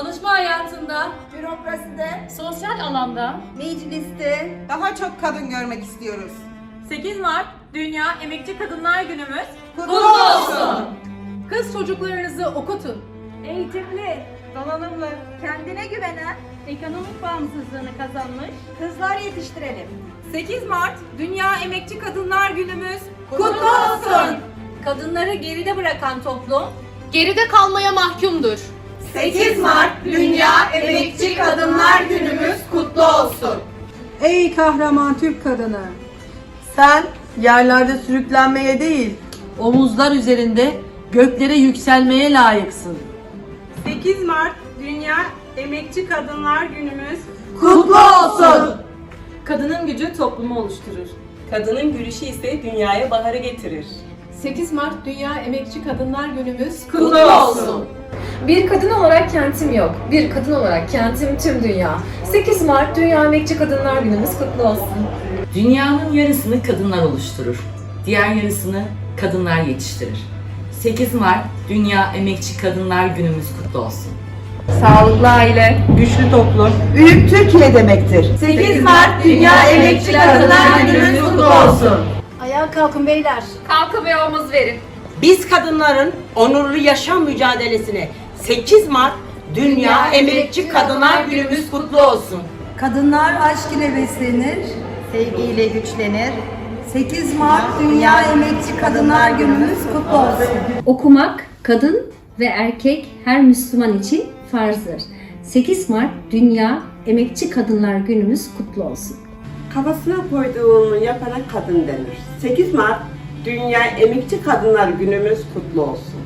Çalışma hayatında, Bürokraside, sosyal alanda mecliste Daha çok kadın görmek istiyoruz. 8 Mart Dünya Emekçi Kadınlar Günümüz. Kutlu olsun. kız çocuklarınızı okutun. eğitimli, Donanımlı. kendine güvenen Ekonomik bağımsızlığını kazanmış. kızlar yetiştirelim. 8 Mart Dünya Emekçi Kadınlar Günümüz. Kutlu olsun. Kadınları geride bırakan toplum, geride kalmaya mahkumdur. 8 Mart Dünya Emekçi Kadınlar Günümüz kutlu olsun. Ey kahraman Türk kadını! Sen yerlerde sürüklenmeye değil, omuzlar üzerinde göklere yükselmeye layıksın. 8 Mart Dünya Emekçi Kadınlar Günümüz. Kutlu olsun. Kadının gücü toplumu oluşturur. Kadının gülüşü ise dünyaya baharı getirir. 8 Mart Dünya Emekçi Kadınlar Günümüz Kutlu olsun. Bir kadın olarak kentim yok. Bir kadın olarak kentim tüm dünya. 8 Mart Dünya Emekçi Kadınlar Günümüz kutlu olsun. Dünyanın yarısını kadınlar oluşturur. Diğer yarısını kadınlar yetiştirir. 8 Mart Dünya Emekçi Kadınlar Günümüz kutlu olsun. Sağlıklı aile. Güçlü toplum. Büyük Türkiye demektir. 8 Mart Dünya Emekçi Kadınlar Günümüz kutlu olsun. Ayağa kalkın beyler. Kalkın ve omuz verin. Biz kadınların onurlu yaşam mücadelesine 8 Mart Dünya Emekçi Kadınlar Günümüz kutlu olsun. Kadınlar aşk ile beslenir. Sevgiyle güçlenir. 8 Mart Dünya Emekçi Kadınlar Günümüz kutlu olsun. Okumak kadın ve erkek her Müslüman için farzdır. 8 Mart Dünya Emekçi Kadınlar Günümüz kutlu olsun. Kafasına koyduğunu yapana kadın denir. 8 Mart Dünya Emekçi Kadınlar Günümüz kutlu olsun.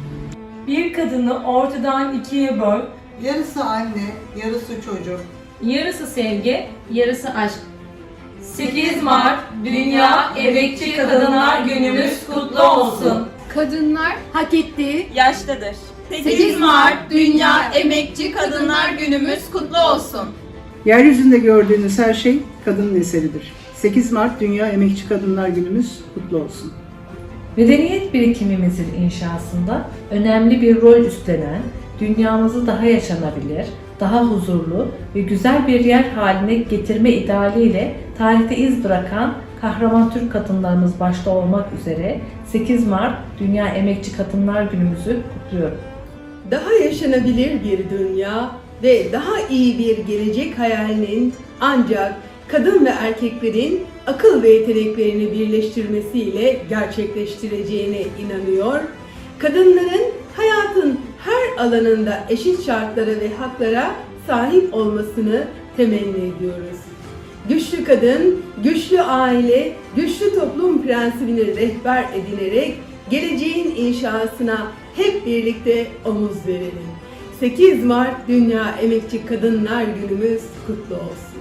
Bir kadını ortadan ikiye böl. Yarısı anne, yarısı çocuk. Yarısı sevgi, yarısı aşk. 8 Mart Dünya Emekçi Kadınlar Günümüz kutlu olsun. Kadınlar hak ettiği Yaşlıdır. 8 Mart Dünya Emekçi Kadınlar Günümüz kutlu olsun. Yeryüzünde gördüğünüz her şey kadının eseridir. 8 Mart Dünya Emekçi Kadınlar Günümüz kutlu olsun. Medeniyet birikimimizin inşasında önemli bir rol üstlenen, dünyamızı daha yaşanabilir, daha huzurlu ve güzel bir yer haline getirme idealiyle tarihte iz bırakan kahraman Türk kadınlarımız başta olmak üzere 8 Mart Dünya Emekçi Kadınlar Günümüzü kutluyorum. Daha yaşanabilir bir dünya ve daha iyi bir gelecek hayalinin ancak kadın ve erkeklerin akıl ve yeteneklerini birleştirmesiyle gerçekleştireceğine inanıyor. Kadınların hayatın her alanında eşit şartlara ve haklara sahip olmasını temenni ediyoruz. Güçlü kadın, güçlü aile, güçlü toplum prensibini rehber edinerek geleceğin inşasına hep birlikte omuz verelim. 8 Mart Dünya Emekçi Kadınlar Günümüz kutlu olsun.